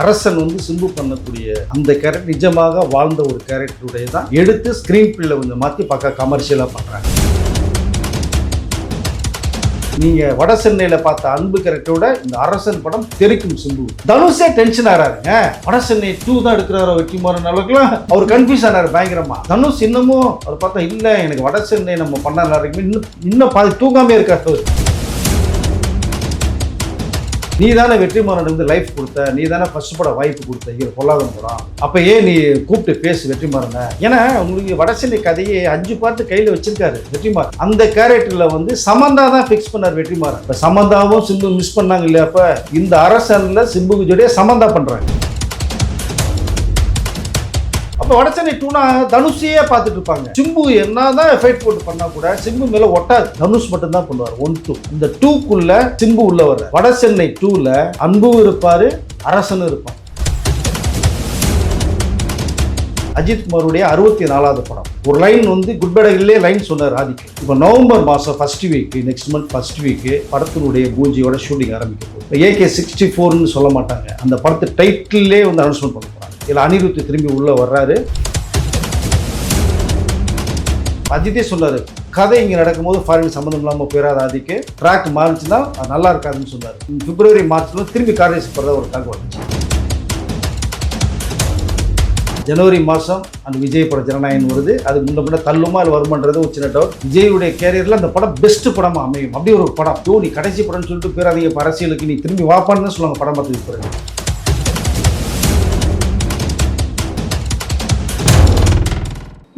அரசன் வந்து சிம்பு பண்ணக்கூடிய அந்த கேரக்டர் நிஜமாக வாழ்ந்த ஒரு கேரக்டருடைய தான் எடுத்து ஸ்க்ரீன் பிள்ளை கொஞ்சம் மாற்றி பார்க்க கமர்ஷியலாக பண்ணுறாங்க நீங்கள் வட சென்னையில் பார்த்த அன்பு கேரக்டரோட இந்த அரசன் படம் தெரிக்கும் சிம்பு. தனுஷே டென்ஷன் ஆறாருங்க. வட சென்னை டூ தான் எடுக்கிறாரோ வெற்றிமாறன் அளவுக்குலாம் அவர் கன்ஃபியூஸ் ஆனாரு பயங்கரமா. தனுஷ் இன்னமும் அவர் பார்த்தா இல்லை எனக்கு வட சென்னை நம்ம பண்ண நல்லா இன்னும் இன்னும் பாதி தூங்காமே இருக்காரு. நீ தானே வெற்றிமாறன் வந்து லைஃப் கொடுத்த நீ தானே ஃபர்ஸ்ட் பட வாய்ப்பு கொடுத்த இங்கே பொல்லாதன் படம். அப்போ ஏன் நீ கூப்பிட்டு பேசு வெற்றிமாறனை ஏன்னா உங்களுக்கு வடசென்னை கதையை அஞ்சு பார்த்து கையில் வச்சிருக்காரு வெற்றிமாறன் அந்த கேரக்டரில் வந்து சமந்தா தான் ஃபிக்ஸ் பண்ணார் வெற்றிமாறன் இப்போ சமந்தாவும் சிம்பு மிஸ் பண்ணாங்க இல்லையா அப்போ இந்த அரசனில் சிம்புக்கு ஜோடியே சமந்தா பண்ணுறாங்க இப்போ வடசென்னை டூனா தனுஷையே பார்த்துட்டு இருப்பாங்க. சிம்பு என்னதான் எஃபெக்ட் போட்டு பண்ணா கூட சிம்பு மேல ஒட்டாது. தனுஷ் மட்டும் தான் பண்ணுவார். ஒன் டூ இந்த டூக்குள்ள சிம்பு உள்ள வர்ற வடசென்னை டூல அன்பும் இருப்பாரு அரசனும் இருப்பான் அஜித் குமாருடைய அறுபத்தி நாலாவது படம். ஒரு லைன் வந்து குட் பேடகிலே லைன் சொன்னார் ஆதிக்கு. இப்போ நவம்பர் மாதம் first week next month first week படத்தினுடைய பூஜையோட ஷூட்டிங் ஆரம்பிக்கும் ஏகே சிக்ஸ்டி ஃபோர்னு சொல்ல மாட்டாங்க. அந்த படத்தை டைட்டிலே வந்து அனௌன்ஸ்மெண்ட் பண்ண இதில் அனிருத் திரும்பி உள்ளே வர்றாரு. அஜித்தே சொன்னார் கதை இங்கே நடக்கும்போது ஃபாரின் சம்மந்தம் இல்லாமல் போயிடாத ஆதிக்கு. ட்ராக் மாறிச்சுன்னா அது நல்லா இருக்காதுன்னு சொன்னார். பிப்ரவரி மார்ச்ல திரும்பி கார்டேஸ் போகிறதா ஒரு தகவல். வந்துச்சு ஜனவரி மாதம் அந்த விஜய் படம் ஜனநாயகன் வருது. அது முன்ன பின்ன தள்ளுமா அது வருமானது ஒரு சின்ன டவுட் விஜயுடைய கேரியரில் அந்த படம் பெஸ்ட் படமாக அமையும். அப்படி ஒரு படம். யோ நீ கடைசி படம்னு சொல்லிட்டு போயிடாதீங்க அரசியலுக்கு நீ திரும்பி வாப்பான்னு சொல்லுவாங்க படம் பார்த்துக்கு பிறகு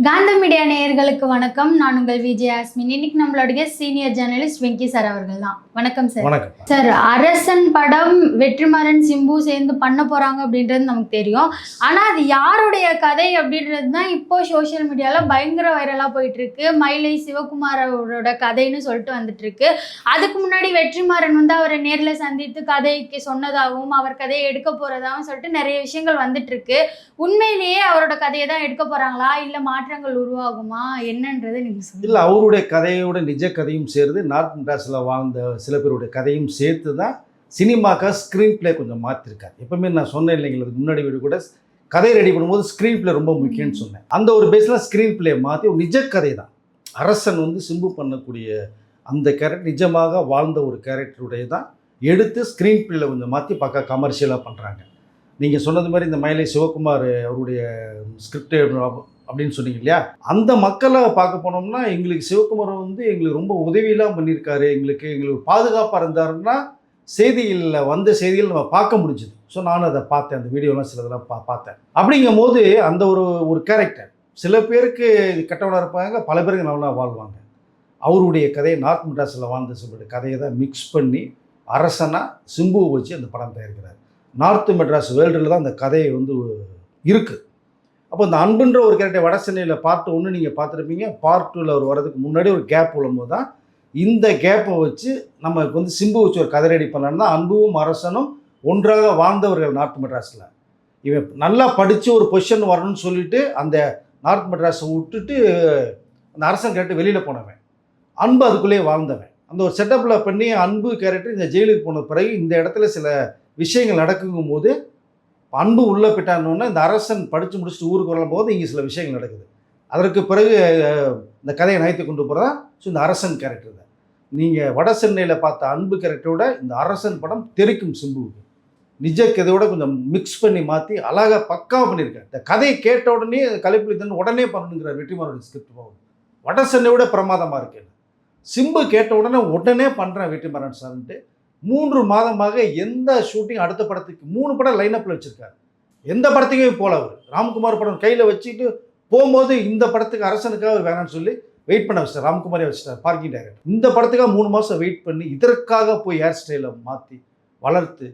காந்தம் மீடியா நேயர்களுக்கு வணக்கம். நான் உங்கள் விஜய் ஆஸ்மின். இன்னைக்கு நம்மளுடைய சீனியர் ஜேர்னலிஸ்ட் வெங்கி சார் அவர்கள் தான் வணக்கம் சார். வணக்கம். சார் அரசன் படம் வெற்றிமாறன் சிம்பு சேர்ந்து பண்ண போறாங்க அப்படின்றது நமக்கு தெரியும். ஆனா அது யாருடைய கதை அப்படின்றது தான் இப்போ சோஷியல் மீடியால பயங்கர வைரலா போயிட்டு இருக்கு மயிலை சிவகுமார் அவரோட கதைன்னு சொல்லிட்டு வந்துட்டு இருக்கு அதுக்கு முன்னாடி வெற்றிமாறன் வந்து அவரை நேர்ல சந்தித்து கதைக்கு சொன்னதாகவும் அவர் கதையை எடுக்க போறதாகவும் சொல்லிட்டு நிறைய விஷயங்கள் வந்துட்டு இருக்கு உண்மையிலேயே அவரோட கதையை தான் எடுக்க போறாங்களா? இல்ல மாற்றங்கள் உருவாகுமா? என்னன்றது நீங்க சொல்லுங்க. இல்லை அவருடைய கதையோட நிஜ கதையும் சேர்ந்து நார்த் மெட்ராஸில் வாழ்ந்த சில பேருடைய கதையும் சேர்த்து தான் சினிமாக்கா ஸ்க்ரீன் ப்ளே கொஞ்சம் மாற்றிருக்காரு எப்பவுமே நான் சொன்னேன் இல்லைங்களா அதுக்கு முன்னாடி வீடு கூட கதை ரெடி பண்ணும்போது ஸ்க்ரீன் ப்ளே ரொம்ப முக்கியம்னு சொன்னேன். அந்த ஒரு பேஸில் ஸ்க்ரீன் ப்ளே மாற்றி ஒரு நிஜ கதை தான். அரசன் வந்து சிம்பு பண்ணக்கூடிய அந்த கேரக்டர் நிஜமாக வாழ்ந்த ஒரு கேரக்டருடைய தான் எடுத்து ஸ்க்ரீன் ப்ளேல கொஞ்சம் மாற்றி பார்க்க கமர்ஷியலாக பண்ணுறாங்க நீங்கள் சொன்னது மாதிரி இந்த மயிலை சிவகுமார் அவருடைய ஸ்கிரிப்ட் அப்படின்னு சொன்னீங்க இல்லையா? அந்த மக்களை பார்க்க போனோம்னா எங்களுக்கு சிவகுமார் வந்து எங்களுக்கு ரொம்ப உதவியெல்லாம் பண்ணியிருக்காரு. எங்களுக்கு எங்களுக்கு பாதுகாப்பாக இருந்தாருன்னா செய்திகளில் வந்த செய்திகள் நம்ம பார்க்க முடிஞ்சுது. ஸோ நானும் அதை பார்த்தேன். அந்த வீடியோலாம் சிலதெல்லாம் பா பார்த்தேன். அப்படிங்கும் போது அந்த ஒரு ஒரு கேரக்டர் சில பேருக்கு கெட்டவனாக இருப்பாங்க பல பேருக்கு நல்லா வாழ்வாங்க. அவருடைய கதையை நார்த் மெட்ராஸில் வாழ்ந்த சிலருடைய கதையை தான் மிக்ஸ் பண்ணி அரசனாக சிம்புவை வச்சு அந்த படம் தயாரிக்கிறார். நார்த் மெட்ராஸ் வேர்ல்டில் தான் அந்த கதையை வந்து இருக்குது அப்போ இந்த அன்புன்ற ஒரு கேரக்டர் வட சென்னையில் பார்ட் ஒன்று நீங்கள் பார்த்துருப்பீங்க. பார்ட் டூவில் அவர் வரதுக்கு முன்னாடி ஒரு கேப் விழும்போது தான் இந்த கேப்பை வச்சு நம்ம வந்து சிம்பு வச்சு ஒரு கதை ரெடி பண்ணலான்னு தான் அன்பும் அரசனும் ஒன்றாக வாழ்ந்தவர்கள் நார்த் மெட்ராஸில். இவன் நல்லா படித்து ஒரு பொசிஷன் வரணும்னு சொல்லிட்டு அந்த நார்த் மெட்ராஸை விட்டுட்டு அந்த அரசன் கேரக்டர் வெளியில் போனவன். அன்பு அதுக்குள்ளேயே வாழ்ந்தவன். அந்த ஒரு செட்டப்பில் பண்ணி அன்பு கேரக்டர் இந்த ஜெயிலுக்கு போன பிறகு இந்த இடத்துல சில விஷயங்கள் நடக்குங்கும் போது அன்பு உள்ளே போயிட்டானோன்னா இந்த அரசன் படித்து முடிச்சுட்டு ஊருக்கு வரும்போது இங்கே சில விஷயங்கள் நடக்குது. அதற்கு பிறகு இந்த கதையை நகைத்து கொண்டு போகிறதா ஸோ இந்த அரசன் கேரக்டர் தான். நீங்கள் வட சென்னையில் பார்த்த அன்பு கேரக்டரோட இந்த அரசன் படம் தெரிக்கும் சிம்புவுக்கு. நிஜ கதையோட கொஞ்சம் மிக்ஸ் பண்ணி மாற்றி அழகாக பக்காவாக பண்ணியிருக்காரு. இந்த கதையை கேட்ட உடனே கலைப்புலித்தன் உடனே பண்ணணுங்கிற வெற்றிமாரோட ஸ்கிரிப்ட் போகும் வட சென்னையோட பிரமாதமாக இருக்கு. சிம்பு கேட்ட உடனே உடனே பண்ணுறேன் வெற்றிமாறன் சார்ன்ட்டு மூன்று மாதமாக எந்த ஷூட்டிங் அடுத்த படத்துக்கு மூணு படம் லைனப்பில் வச்சுருக்காரு. எந்த படத்துக்குமே போகல அவர். ராம்குமார் படம் கையில் வச்சுட்டு போகும்போது இந்த படத்துக்கு அரசனுக்காக அவர் வேணாம்னு சொல்லி வெயிட் பண்ண வச்சிட்டார். ராம்குமாரே வச்சுட்டார் பார்க்கிங் டைரக்டர் இந்த படத்துக்காக மூணு மாதம் வெயிட் பண்ணி இதற்காக போய் ஹேர் ஸ்டைலை மாற்றி வளர்த்து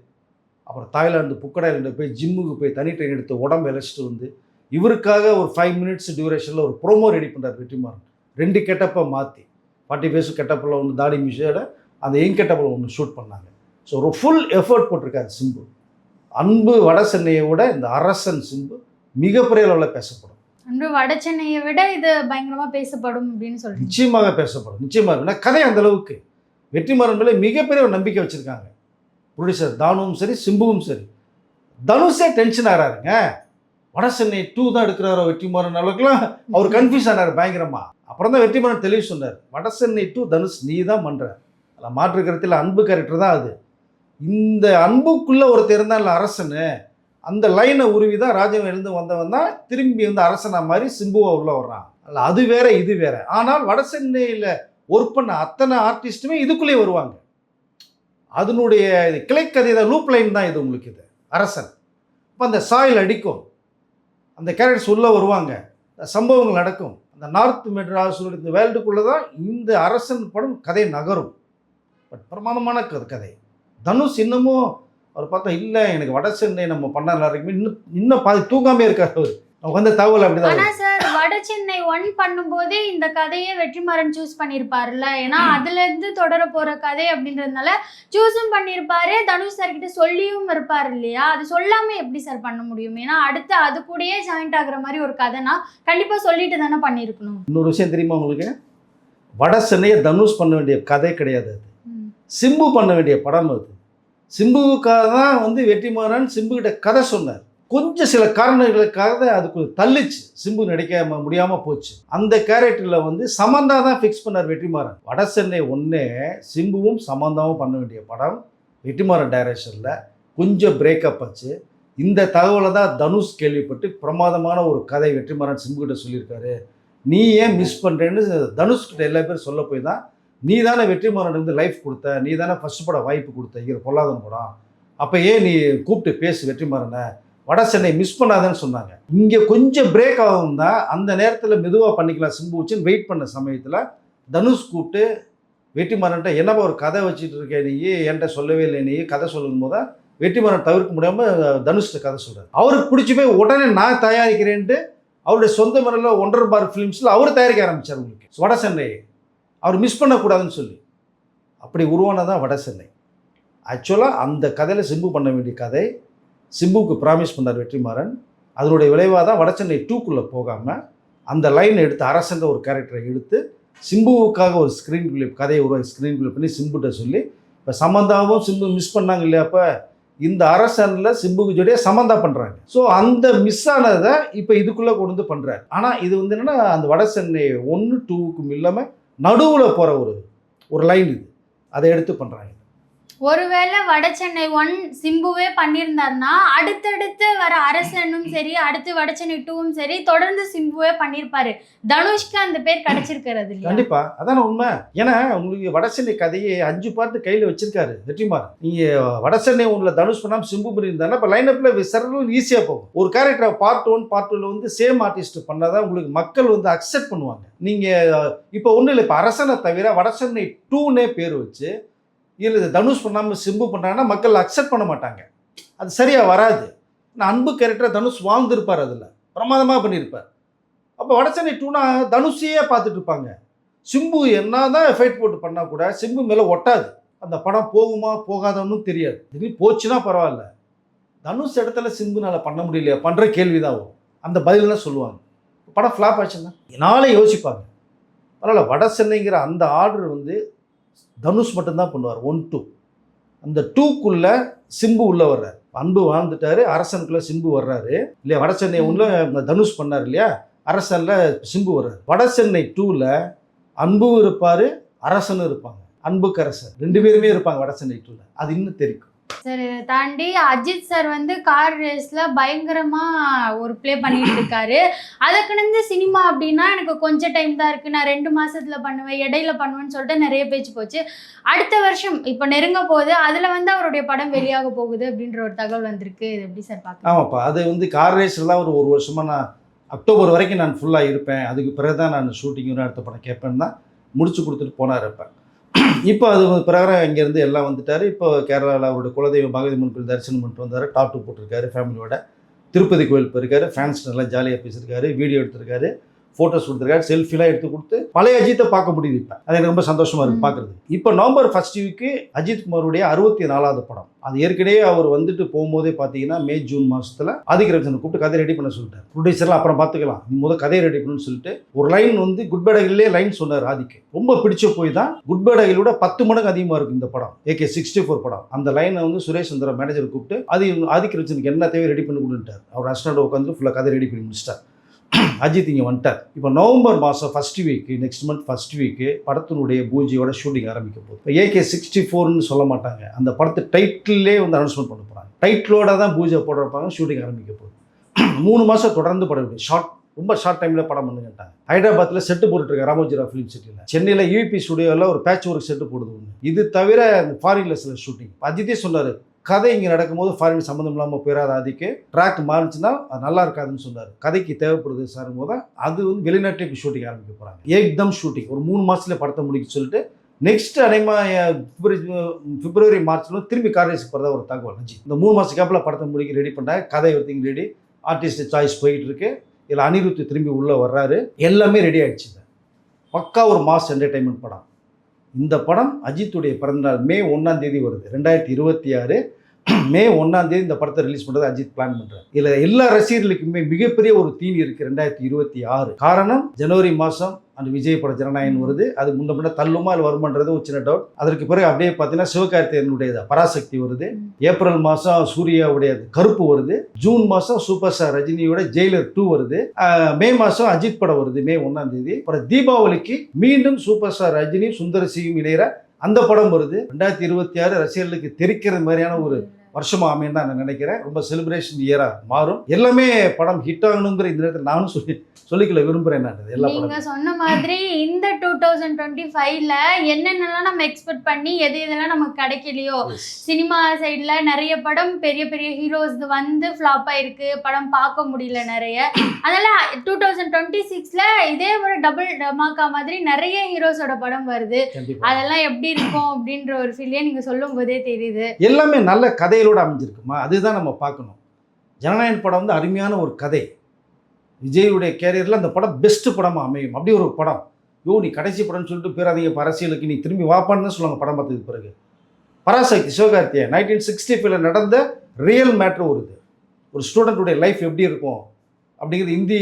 அப்புறம் தாய்லாந்து புக்கடாயிலிருந்து போய் ஜிம்முக்கு போய் தனி ட்ரெயின் எடுத்து உடம்பு இழைச்சிட்டு வந்து இவருக்காக ஒரு ஃபைவ் மினிட்ஸ் டியூரேஷனில் ஒரு ப்ரோமோ ரெடி பண்ணுறார் வெற்றிமாறன். ரெண்டு கெட்டப்பை மாற்றி ஃபார்ட்டி ஃபேஸ் கெட்டப்பில் ஒன்று தாடி மிஷோட அந்த எங் கெட்டப்பில் ஒன்று ஷூட் பண்ணாங்க. ஸோ ஒரு ஃபுல் எஃபர்ட் போட்டிருக்காரு சிம்பு. அன்பு வட சென்னையை விட இந்த அரசன் சிம்பு மிகப்பெரிய அளவில் பேசப்படும். அன்று வட சென்னையை விட இது பயங்கரமா பேசப்படும் அப்படின்னு சொல்றீங்க. நிச்சயமாக பேசப்படும். நிச்சயமாக. ஏன்னா கதை அந்த அளவுக்கு. வெற்றிமாறன் மேலே மிகப்பெரிய ஒரு நம்பிக்கை வச்சுருக்காங்க. ப்ரொடியூசர் தானுவும் சரி சிம்புவும் சரி. தனுஷே டென்ஷன் ஆகிறாருங்க வட சென்னை டூ தான் எடுக்கிறாரோ வெற்றிமாறன் அளவுக்குலாம். அவர் கன்ஃபியூஸ் ஆனார் பயங்கரமா. அப்புறம் தான் வெற்றிமாறன் தெளிவு சொன்னார். வட சென்னை டூ தனுஷ் நீ தான் பண்ற. அதில் மாற்று கருத்தில் அன்பு கேரக்டர் தான் அது. இந்த அன்புக்குள்ளே ஒருத்தர் இருந்தால் இல்லை அரசனு அந்த லைனை உருவி தான் ராஜன் எழுந்து வந்தவன் தான் திரும்பி வந்து அரசனா மாதிரி சிம்புவா உள்ள வர்றான். அல்ல அது வேற இது வேற. ஆனால் வட சென்னையில் ஒர்க் பண்ண அத்தனை ஆர்டிஸ்ட்டுமே இதுக்குள்ளேயே வருவாங்க. அதனுடைய இது கிளைக்கதை தான் லூப் லைன் தான் இது உங்களுக்கு இது அரசன். இப்போ அந்த சாயில் அடிக்கும். அந்த கேரக்டர்ஸ் உள்ளே வருவாங்க. சம்பவங்கள் நடக்கும். அந்த நார்த் மெட்ராஸுடைய இந்த வேர்ல்டுக்குள்ளே தான் இந்த அரசன் படம் கதை நகரும். பட் பிரமாதமான கதை தனுஷ் இன்னமும் அவர் பார்த்தா இல்லை எனக்கு வட சென்னை நம்ம பண்ண எல்லாருக்குமே இன்னும் இன்னும் பாதி தூங்காமே இருக்காரு அவர். வந்து தகவல் அப்படிதான் ஆனா. சார் வட சென்னை ஒன் பண்ணும்போதே இந்த கதையை வெற்றிமாறன் சூஸ் பண்ணியிருப்பாருல்ல ஏன்னா அதுல இருந்து தொடர போற கதை அப்படின்றதுனால சூஸும் பண்ணியிருப்பாரு தனுஷ் சார் கிட்ட சொல்லியும் இருப்பாரு இல்லையா? அது சொல்லாம எப்படி சார் பண்ண முடியும்? ஏன்னா அடுத்து அது கூடயே ஜாயிண்ட் ஆகுற மாதிரி ஒரு கதைனா கண்டிப்பா சொல்லிட்டு தானே பண்ணியிருக்கணும். இன்னொரு விஷயம் தெரியுமா உங்களுக்கு? வட சென்னையை தனுஷ் பண்ண வேண்டிய கதை கிடையாது அது. சிம்பு பண்ண வேண்டிய படம் அது. சிம்புவுக்காக தான் வந்து வெற்றிமாறன் சிம்புகிட்ட கதை சொன்னார். கொஞ்சம் சில காரணங்களுக்காக தான் அதுக்கு தள்ளிச்சு. சிம்பு நடிக்க முடியாமல் போச்சு. அந்த கேரக்டரில் வந்து சமந்தா தான் ஃபிக்ஸ் பண்ணார் வெற்றிமாறன். வட சென்னை ஒன்றே சிம்புவும் சமந்தாவும் பண்ண வேண்டிய படம். வெற்றிமாறன் டைரக்ஷனில் கொஞ்சம் பிரேக்கப் ஆச்சு. இந்த தகவலை தான் தனுஷ் கேள்விப்பட்டு பிரமாதமான ஒரு கதை வெற்றிமாறன் சிம்புகிட்ட சொல்லியிருக்காரு. நீ ஏன் மிஸ் பண்ணுறேன்னு தனுஷ்கிட்ட எல்லா பேரும் சொல்ல போய் தான் நீ தானே வெற்றிமாறன் வந்து லைஃப் கொடுத்த நீ தானே ஃபஸ்ட் பட வாய்ப்பு கொடுத்த இங்கே பொல்லாதன் படம். அப்போ ஏன் நீ கூப்பிட்டு பேசு வெற்றிமாறனை வட சென்னை மிஸ் பண்ணாதேன்னு சொன்னாங்க. இங்கே கொஞ்சம் பிரேக் ஆகும் தான் அந்த நேரத்தில் மெதுவாக பண்ணிக்கலாம் சிம்பு வச்சுன்னு வெயிட் பண்ண சமயத்தில் தனுஷ் கூப்பிட்டு வெற்றிமாறன்ட்ட என்னப்பா ஒரு கதை வச்சுட்டு இருக்கேன் நீ? என்கிட்ட சொல்லவே இல்லை நீ. கதை சொல்லும் போது தான் வெற்றிமாறன் தவிர்க்க முடியாமல் தனுஷ்கிட்ட கதை சொல்கிறார் அவருக்கு பிடிச்சி போய் உடனே நான் தயாரிக்கிறேன்ட்டு அவருடைய சொந்த முறையில் ஒன்றரை பார் ஃபிலிம்ஸில் அவர் தயாரிக்க ஆரம்பித்தார் உங்களுக்கு. வட சென்னை. அவர் மிஸ் பண்ணக்கூடாதுன்னு சொல்லி. அப்படி உருவானதான் வட சென்னை. ஆக்சுவலாக அந்த கதையில் சிம்பு பண்ண வேண்டிய கதை சிம்புவுக்கு ப்ராமிஸ் பண்ணார் வெற்றிமாறன். அதனுடைய விளைவாக தான் வடசென்னை டூக்குள்ளே போகாமல் அந்த லைனை எடுத்து அரசன்ற ஒரு கேரக்டரை எடுத்து சிம்புவுக்காக ஒரு ஸ்க்ரீன் பிளே கதையை உருவாக்கி ஸ்க்ரீன் பிளே பண்ணி சிம்புகிட்ட சொல்லி இப்போ சமந்தாவும் சிம்பு மிஸ் பண்ணாங்க இல்லையா அப்போ? இந்த அரசனில் சிம்புக்கு ஜோடியாக சமந்தா பண்ணுறாங்க ஸோ அந்த மிஸ் ஆனதை இப்போ இதுக்குள்ளே கொண்டு வந்து பண்ணுறாரு ஆனால் இது வந்து என்னென்னா அந்த வட சென்னை ஒன்று டூவுக்கும் இல்லாமல் நடுவில் போகிற ஒரு ஒரு லைன் இது. அதை எடுத்து பண்ணுறாங்க ஒருவேளை வட சென்னை ஒன் சிம்புவே பண்ணியிருந்தாருன்னா அடுத்தடுத்து வர அரசனும் சரி அடுத்து வட சென்னை டூவும் சரி தொடர்ந்து சிம்புவே பண்ணியிருப்பாரு. தனுஷ்க்கு அந்த பேர் கிடைச்சிருக்கிறது கண்டிப்பா. அதான உண்மை. ஏன்னா உங்களுக்கு வடசென்னை கதையை அஞ்சு பாட்டு கையில் வச்சிருக்காரு வெற்றிமாறன். நீங்க வடசென்னை ஒன்றில் தனுஷ் பண்ணாமல் சிம்பு பண்ணியிருந்தாருன்னா இப்போ லைனப்பில் சரலும் ஈஸியாக போகும். ஒரு கேரக்டர் பார்ட் ஒன் பார்ட் டூவில் வந்து சேம் ஆர்டிஸ்ட் பண்ணாதான் உங்களுக்கு மக்கள் வந்து அக்செப்ட் பண்ணுவாங்க. நீங்கள் இப்போ ஒன்றும் இல்லை இப்போ அரசனை தவிர வடசென்னை டூனே பேர் வச்சு இல்லை தனுஷ் பண்ணாமல் சிம்பு பண்ணுறாங்கன்னா மக்கள் அக்செப்ட் பண்ண மாட்டாங்க. அது சரியாக வராது. நான் அன்பு கேரக்டரை தனுஷ் வாழ்ந்துருப்பார் அதில். பிரமாதமாக பண்ணியிருப்பார். அப்போ வடசென்னை டூனா தனுஷையே பார்த்துட்டு இருப்பாங்க. சிம்பு என்ன தான் எஃபெக்ட் போட்டு பண்ணால் கூட சிம்பு மேலே ஒட்டாது. அந்த படம் போகுமா போகாதன்னு தெரியாது. திடீர்னு போச்சுன்னா பரவாயில்ல. தனுஷ் இடத்துல சிம்புனால் பண்ண முடியலையா? பண்ணுற கேள்வி தான் வரும். அந்த பதிலாம் சொல்லுவாங்க. படம் ஃப்ளாப் ஆச்சுன்னா? நாளே யோசிப்பாங்க. பரவாயில்ல வட சென்னைங்கிற அந்த ஆர்டர் வந்து தனுஷ் மட்டும்தான் பண்ணுவார். ஒன் டூ அந்த டூக்குள்ளே சிம்பு உள்ளே வர்றார். அன்பு வாழ்ந்துட்டாரு அரசனுக்குள்ளே சிம்பு வர்றாரு. இல்லையா வட சென்னை ஒன்றில் தனுஷ் பண்ணார் இல்லையா அரசனில் சிம்பு வர்றாரு. வட சென்னை டூவில் அன்பும் இருப்பார் அரசனும் இருப்பாங்க. அன்புக்கரசன் ரெண்டு பேருமே இருப்பாங்க வட சென்னை டூவில் அது இன்னும் தெரியும் சார் இதை தாண்டி அஜித் சார் வந்து கார் ரேஸ்ல பயங்கரமா ஒரு ப்ளே பண்ணிட்டு இருக்காரு. அதுக்குன்னு சினிமா அப்படின்னா எனக்கு கொஞ்சம் டைம் தான் இருக்கு. நான் ரெண்டு மாசத்துல பண்ணுவேன் இடையில பண்ணுவேன்னு சொல்லிட்டு நிறைய பேச்சு போச்சு. அடுத்த வருஷம் இப்போ நெருங்க போகுது. அதுல வந்து அவருடைய படம் வெளியாக போகுது அப்படின்ற ஒரு தகவல் வந்திருக்கு. இது எப்படி சார் பார்க்கலாம் ஆமாப்பா அது வந்து கார் ரேஸ்லாம் ஒரு ஒரு வருஷமாக நான் அக்டோபர் வரைக்கும் நான் ஃபுல்லாக இருப்பேன். அதுக்கு பிறகு தான் நான் ஷூட்டிங் அடுத்த படம் கேட்பேன்னு தான் முடிச்சு கொடுத்துட்டு போனார் இருப்பேன் இப்போ அது பிரகாரம் இங்கேருந்து எல்லாம் வந்துட்டார். இப்போ கேரளாவில் அவருடைய குலதெய்வ பகவதிமன் கோயில் தரிசனம் பண்ணிட்டு வந்தார். டாட்டு போட்டிருக்காரு. ஃபேமிலியோட திருப்பதி கோயில் போயிருக்காரு. ஃபேன்ஸ் நல்லா ஜாலியாக பேசியிருக்காரு. வீடியோ எடுத்திருக்காரு. ஃபோட்டோஸ் கொடுத்துருக்காரு செல்ஃபிலாம் எடுத்து கொடுத்து பழைய அஜித்தை பார்க்க முடியுது இப்போ. அது எனக்கு ரொம்ப சந்தோஷமா இருக்கு ம். பார்க்குறது இப்போ நவம்பர் ஃபர்ஸ்ட் வீக்கு அஜித் குமாருடைய அறுபத்தி நாலாவது படம். அது ஏற்கனவே அவர் வந்துட்டு போகும்போதே பார்த்தீங்கன்னா மே ஜூன் மாசத்துல ஆதிக்க ரவிச்சந்திரன் கூப்பிட்டு கதை ரெடி பண்ண சொல்லிட்டார். ப்ரொடியூசர்லாம் அப்புறம் பார்த்துக்கலாம் நீ முதல் கதையை ரெடி பண்ணணும்னு சொல்லிட்டு ஒரு லைன் வந்து குட் பேடகிலே லைன் சொன்னார் ஆதிக்கு. ரொம்ப பிடிச்ச போய் தான் குட் பேடகிலோட பத்து மடங்கு அதிகமாக இருக்கு இந்த படம். ஏகே சிக்ஸ்டி ஃபோர் படம். அந்த லைனை வந்து சுரேஷ் சந்திர மேனேஜர் கூப்பிட்டு அது ஆதிக்க ரவிச்சந்திரனுக்கு என்ன தேவை ரெடி பண்ணி கொடுத்துட்டார் அவர் அசிஸ்டன்ட் உட்காந்து ஃபுல்லாக கதை ரெடி பண்ணி முடிச்சிட்டார். அஜித் இங்கே வந்துட்டார். இப்போ நவம்பர் மாதம் first week next month first week படத்தினுடைய பூஜையோட ஷூட்டிங் ஆரம்பிக்க போகுது. இப்போ ஏகே சிக்ஸ்டி ஃபோர்னு சொல்ல மாட்டாங்க. அந்த படத்து டைட்டிலே வந்து அனௌன்ஸ்மெண்ட் பண்ண போகிறாங்க டைட்டிலோட தான் பூஜை போடுறப்பாங்க ஷூட்டிங் ஆரம்பிக்க போகுது. மூணு மாதம் தொடர்ந்து படம் ஷார்ட் ரொம்ப ஷார்ட் டைமில் படம் பண்ணுங்கட்டாங்க ஹைதராபாத்தில் செட்டு போட்டுருக்காங்க ராமோஜிரா ஃபிலிம் சிட்டியில் சென்னையில் யூபி ஸ்டுடியோவில் ஒரு பேட்ச் ஒர்க் செட்டு போடுது ஒன்று இது தவிர ஃபாரினில் சில ஷூட்டிங் அஜித்தே சொன்னார் கதை இங்கே நடக்கும்போது ஃபாரின் சம்மந்தம் இல்லாமல் போயிடாத ஆதிக்கு ட்ராக் மாறிச்சுன்னா அது நல்லா இருக்காதுன்னு சொன்னார். கதைக்கு தேவைப்படுது சார் போது அது வந்து வெளிநாட்டுக்கு ஷூட்டிங் ஆரம்பிக்க போகிறாங்க ஏக்தம் ஷூட்டிங் ஒரு மூணு மாதத்துல படத்தை முடிக்க சொல்லிட்டு நெக்ஸ்ட் அனைமா பிப்ரவரி பிப்ரவரி மார்ச்ல திரும்பி கார்டேஸுக்கு போகிறதா ஒரு தகவல். அஞ்சு இந்த மூணு மாதத்துக்கு அப்புறம் படத்தை முடிக்க ரெடி பண்ணாங்க கதை ஒருத்திங்க ரெடி ஆர்டிஸ்ட் சாய்ஸ் போயிட்டு இருக்கு. இதில் அனிருத்து திரும்பி உள்ளே வர்றாரு. எல்லாமே ரெடி ஆகிடுச்சுங்க பக்கா ஒரு மாஸ் என்டர்டைன்மெண்ட் படம். இந்த படம் அஜித்துடைய பிறந்தநாள் மே ஒன்றாம் தேதி வருது. ரெண்டாயிரத்தி இருபத்தி ஆறு மே ஒன்றாம் தேதி இந்த படத்தை ரிலீஸ் பண்ணுறது அஜித் பிளான் பண்ணுறாரு இதில் எல்லா ரசிகர்களுக்குமே மிகப்பெரிய ஒரு தீனி இருக்குது ரெண்டாயிரத்தி இருபத்தி ஆறு. காரணம் ஜனவரி மாதம் அந்த விஜய் பட ஜனநாயகன் வருது. அது முன்ன முன்ன தள்ளுமா இல்லை வருமான்றது ஒரு சின்ன டவுட் அதற்கு பிறகு அப்படியே பார்த்தீங்கன்னா சிவகார்த்திகனுடைய பராசக்தி வருது. ஏப்ரல் மாதம் சூர்யாவுடைய கருப்பு வருது. ஜூன் மாதம் சூப்பர் ஸ்டார் ரஜினியோட ஜெயிலர் டூ வருது. மே மாதம் அஜித் படம் வருது மே ஒன்றாம் தேதி. அப்புறம் தீபாவளிக்கு மீண்டும் சூப்பர் ஸ்டார் ரஜினி சுந்தரசியும் இணையற அந்த படம் வருது. ரெண்டாயிரத்தி இருபத்தி ஆறு ரசிகர்களுக்கு தெரிக்கிற மாதிரியான ஒரு வருஷமா அமையும் தான் நான் நினைக்கிறேன். ரொம்ப செலிப்ரேஷன் இயரா மாறும். எல்லாமே படம் ஹிட் ஆகணுங்கிற இந்த நேரத்தில் நானும் சொல்லி சொல்லிக்கல விரும்புகிறேன் நான் எல்லா படம் சொன்ன மாதிரி இந்த டூ தௌசண்ட் டுவெண்ட்டி ஃபைவ்ல என்னென்னலாம் நம்ம எக்ஸ்பெக்ட் பண்ணி எது எதெல்லாம் நமக்கு கிடைக்கலையோ சினிமா சைடில் நிறைய படம் பெரிய பெரிய ஹீரோஸ் வந்து ஃப்ளாப் ஆயிருக்கு. படம் பார்க்க முடியல நிறைய. அதனால டூ தௌசண்ட் டுவெண்ட்டி சிக்ஸில் இதே ஒரு டபுள் டமாக்கா மாதிரி நிறைய ஹீரோஸோட படம் வருது. அதெல்லாம் எப்படி இருக்கும் அப்படின்ற ஒரு ஃபீலே நீங்கள் சொல்லும் போதே தெரியுது. எல்லாமே நல்ல கதைகளோடு அமைஞ்சிருக்குமா? அதுதான் நம்ம பார்க்கணும். ஜனநாயகன் படம் வந்து அருமையான ஒரு கதை. விஜயுடைய கேரியரில் அந்த படம் பெஸ்ட் படமாக அமையும். அப்படி ஒரு படம். யோ நீ கடைசி படம்னு சொல்லிட்டு பேராதீங்க. அரசியலுக்கு நீ திரும்பி வாப்பான்னு சொல்லுவாங்க படம் பார்த்ததுக்கு பிறகு. பராசக்தி சிவகார்த்தியன் நைன்டீன் சிக்ஸ்டி ஃபைவ்ல நடந்த ரியல் மேட்ரு ஒரு இது. ஒரு ஸ்டூடெண்ட்டுடைய லைஃப் எப்படி இருக்கும்? அப்படிங்கிறது இந்தி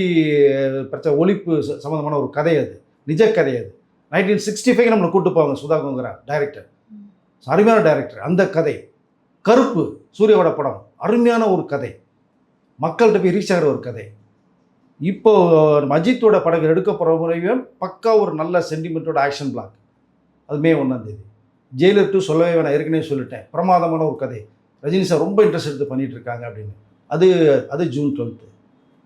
பிரச்சனை ஒழிப்பு சம்மந்தமான ஒரு கதை அது. நிஜ கதை அது. நைன்டீன் சிக்ஸ்டி ஃபைவ் நம்மளை கூட்டு போவாங்க சுதா கோங்கரா டைரக்டர் அருமையான டைரக்டர் அந்த கதை. கருப்பு சூர்யாவோட படம். அருமையான ஒரு கதை. மக்கள்கிட்ட போய் ரீச் ஆகிற ஒரு கதை. இப்போ அஜித்தோட படங்கள் எடுக்க போகிற முறையும் பக்கா ஒரு நல்ல சென்டிமெண்ட்டோட ஆக்ஷன் பிளாக் அது மே ஒன்றாம் ஜெயிலர் டூ சொல்லவே வேணாம் ஏற்கனவே சொல்லிட்டேன். பிரமாதமான ஒரு கதை. ரஜினி சார் ரொம்ப இன்ட்ரெஸ்ட் எடுத்து பண்ணிட்டு இருக்காங்க அப்படின்னு. அது அது ஜூன் டுவெல்த்து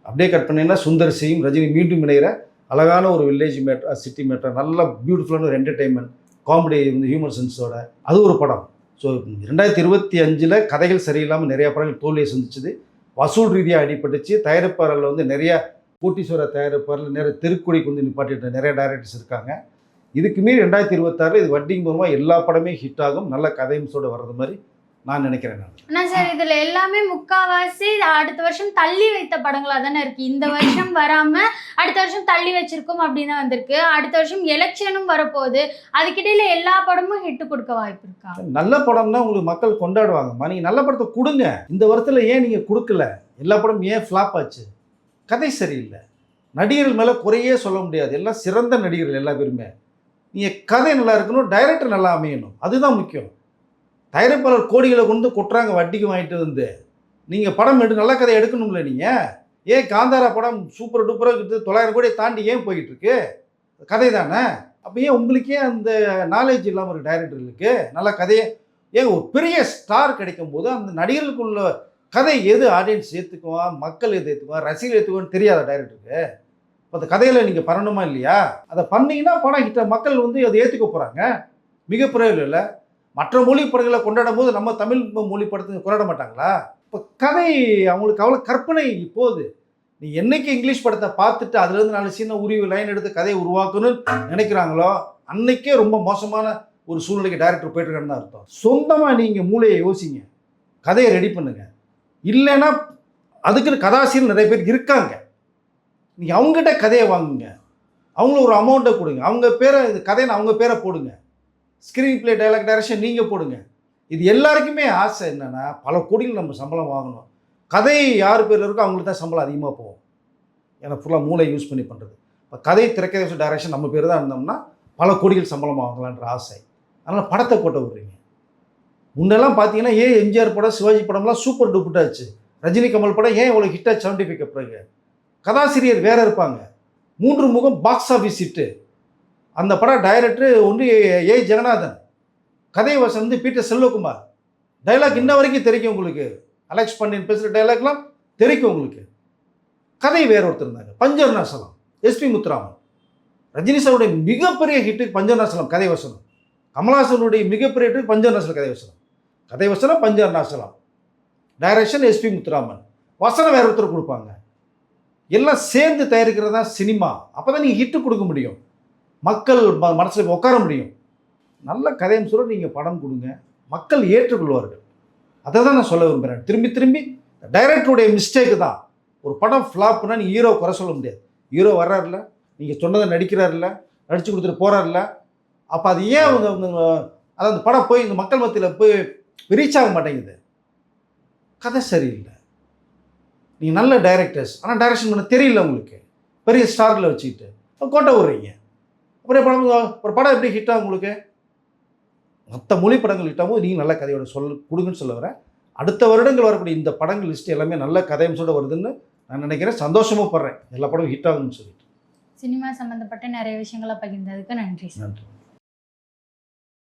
அப்படியே கட் பண்ணீங்கன்னா சுந்தர் சிங் ரஜினி மீண்டும் இணைகிற அழகான ஒரு வில்லேஜ் மேட்டர் சிட்டி மேட்டர் நல்ல பியூட்டிஃபுல்லான ஒரு என்டர்டெயின்மெண்ட் காமெடி இந்த ஹியூமர் சென்ஸோட அது ஒரு படம். ஸோ ரெண்டாயிரத்தி இருபத்தி அஞ்சில் கதைகள் சரியில்லாமல் நிறைய படங்கள் தோல்வியை சந்திச்சுது. வசூல் ரீதியாக அடிபட்டுச்சு. தயாரிப்பாளர்கள் வந்து நிறையா கோட்டீஸ்வர தயாரிப்பாளர் நிறைய தெருக்குடிக்கு வந்து நிப்பாட்டிட்டு நிறைய டைரக்டர்ஸ் இருக்காங்க. இதுக்கு மீறி ரெண்டாயிரத்தி இருபத்தாறில் இது வட்டிங் மூலமாக எல்லா படமே ஹிட் ஆகும். நல்ல கதையம்ஸோட வர்றது மாதிரி. நான் நினைக்கிறேன் நான். சார் இதில் எல்லாமே முக்காவாசி அடுத்த வருஷம் தள்ளி வைத்த படங்களாக தானே இருக்குது இந்த வருஷம் வராமல் அடுத்த வருஷம் தள்ளி வச்சிருக்கோம் அப்படின்னு தான் வந்திருக்கு. அடுத்த வருஷம் எலெக்ஷனும் வரப்போகுது. அதுக்கிடையில எல்லா படமும் ஹிட் கொடுக்க வாய்ப்பு இருக்கா? நல்ல படம்னா உங்களுக்கு மக்கள் கொண்டாடுவாங்கம்மா. நீங்கள் நல்ல படத்தை கொடுங்க. இந்த வருஷத்தில் ஏன் நீங்கள் கொடுக்கல? எல்லா படமும் ஏன் ஃப்ளாப் ஆச்சு? கதை சரியில்லை. நடிகர்கள் மேலே குறையே சொல்ல முடியாது. எல்லாம் சிறந்த நடிகர்கள் எல்லா பேருமே. நீங்கள் கதை நல்லா இருக்கணும் டைரக்டர் நல்லா அமையணும். அதுதான் முக்கியம். தயாரிப்பாளர் கோடிகளை கொண்டு கொட்டுறாங்க வட்டிக்கு வாங்கிட்டு வந்து. நீங்கள் படம் எடு நல்ல கதை எடுக்கணும்ல நீங்கள் ஏன் காந்தாரா படம் சூப்பர் டூப்பராக இருக்குது தொள்ளாயிரம் கோடியை தாண்டி ஏன் போய்கிட்டு இருக்கு கதை தானே அப்போ ஏன் உங்களுக்கே அந்த நாலேஜ் இல்லாமல் இருக்குது டைரக்டர்களுக்கு நல்ல கதையை? ஏன் ஒரு பெரிய ஸ்டார் கிடைக்கும் போது அந்த நடிகர்களுக்குள்ள கதை எது? ஆடியன்ஸ் ஏற்றுக்குவான் மக்கள் எது ஏற்றுக்குவான் ரசிகர் ஏற்றுக்குவான்னு தெரியாத டைரக்டருக்கு இப்போ அந்த கதையில் நீங்கள் பண்ணணுமா இல்லையா? அதை பண்ணிங்கன்னா படம் ஹிட்ட மக்கள் வந்து அதை ஏற்றுக்க போகிறாங்க மிக பிரயோஜனம் இல்லை. மற்ற மொழி படங்களை கொண்டாடும் போது நம்ம தமிழ் மொழி படத்தை கொண்டாட மாட்டாங்களா? இப்போ கதை அவங்களுக்கு அவ்வளோ கற்பனை போகுது நீ என்னைக்கு இங்கிலீஷ் படத்தை பார்த்துட்டு அதுலேருந்து நாலு சின்ன உரிவு லைன் எடுத்து கதையை உருவாக்கணும்னு நினைக்கிறாங்களோ அன்னைக்கே ரொம்ப மோசமான ஒரு சூழ்நிலைக்கு டைரக்டர் போயிட்டு தான் அர்த்தம். சொந்தமாக நீங்கள் மூளையை யோசிங்க. கதையை ரெடி பண்ணுங்க. இல்லைன்னா அதுக்குன்னு கதாசிரியர் நிறைய பேர் இருக்காங்க. நீங்கள் அவங்ககிட்ட கதையை வாங்குங்க. அவங்களுக்கு ஒரு அமௌண்ட்டை கொடுங்க. அவங்க பேரை இது கதைன்னு அவங்க பேரை போடுங்க. ஸ்க்ரீன் பிளே டைலாக் டைரக்ஷன் நீங்கள் போடுங்க. இது எல்லாருக்குமே ஆசை என்னென்னா பல கோடிகள் நம்ம சம்பளம் வாங்கணும். கதை யார் பேரில் இருக்கோ அவங்களுக்கு தான் சம்பளம் அதிகமாக போகும். ஏன்னா ஃபுல்லாக மூளை யூஸ் பண்ணி பண்ணுறது இப்போ கதை திரைக்கதை டைரக்ஷன் நம்ம பேர் தான் இருந்தோம்னா பல கோடிகள் சம்பளம் வாங்கலான்ற ஆசை. அதனால் படத்தை போட்ட விட்றீங்க முன்னெல்லாம் பார்த்தீங்கன்னா ஏன் எம்ஜிஆர் படம் சிவாஜி படம்லாம் சூப்பர் டூப்பர் ரஜினி கமல் படம் ஏன் இவ்வளோ ஹிட்டாக செவன்டி ஃபைவ் பிறகு. கதாசிரியர் வேறு இருப்பாங்க. மூன்று முகம் பாக்ஸ் ஆஃபீஸ் ஹிட்டு அந்த படம் டைரக்டர் ஒன்று ஏ ஜெகநாதன். கதை வசம் வந்து பீட்டர் செல்வகுமார். டைலாக் இன்ன வரைக்கும் தெரிக்கும் உங்களுக்கு. அலெக்ஸ் பண்டின் பேசுகிற டைலாக்லாம் தெரிக்கும் உங்களுக்கு. கதை வேற ஒருத்தர் இருந்தாங்க பஞ்சவர்ணாசலம் எஸ்பி முத்துராமன். ரஜினி சாருடைய மிகப்பெரிய ஹிட்டு பஞ்சவர்ணாசலம் கதை வசனம். கமலாசனுடைய மிகப்பெரிய ஹிட்டு பஞ்சவர்ணாசலம் கதை வசனம். கதை வசனம் பஞ்சவர்ணாசலம் டைரக்ஷன் எஸ்பி முத்துராமன். வசனம் வேற ஒருத்தர் கொடுப்பாங்க. எல்லாம் சேர்ந்து தயாரிக்கிறது தான் சினிமா. அப்போ தான் நீங்கள் ஹிட்டு கொடுக்க முடியும். மக்கள் ம மனசில் உட்கார முடியும். நல்ல கதையும் சொல்ல நீங்கள் படம் கொடுங்க. மக்கள் ஏற்றுக்கொள்வார்கள். அதை தான் நான் சொல்ல விரும்புகிறேன் திரும்பி திரும்பி டைரக்டருடைய மிஸ்டேக்கு தான். ஒரு படம் ஃப்ளாப்னா நீ ஹீரோ குறை சொல்ல முடியாது. ஹீரோ வர்றாருல நீங்கள் சொன்னதை நடிக்கிறாருல நடித்து கொடுத்துட்டு போகிறாருல்ல அப்போ அது ஏன் அவங்க அவங்க- அதாவது அந்த படம் போய் இந்த மக்கள் மத்தியில் போய் ரீச் ஆக மாட்டேங்குது? கதை சரியில்லை. நீங்கள் நல்ல டைரக்டர்ஸ் ஆனால் டைரக்ஷன் பண்ண தெரியல உங்களுக்கு. பெரிய ஸ்டாரில் வச்சுக்கிட்டு. கோட்டை விடுறீங்க. அப்புறம் படம் ஒரு படம் எப்படி ஹிட் ஆகும் உங்களுக்கு? மற்ற மொழி படங்கள் ஹிட் ஆகும் நீங்கள் நல்ல கதையோட சொல் கொடுங்கன்னு சொல்ல வரேன். அடுத்த வருடங்கள் வரக்கூடிய இந்த படங்கள் லிஸ்ட் எல்லாமே நல்ல கதையம்சோட வருதுன்னு நான் நினைக்கிறேன். சந்தோஷமும் படுறேன். எல்லா படமும் ஹிட் ஆகும்னு சொல்லிட்டு. சினிமா சம்பந்தப்பட்ட நிறைய விஷயங்களை பகிர்ந்ததுக்கு நன்றி நன்றி.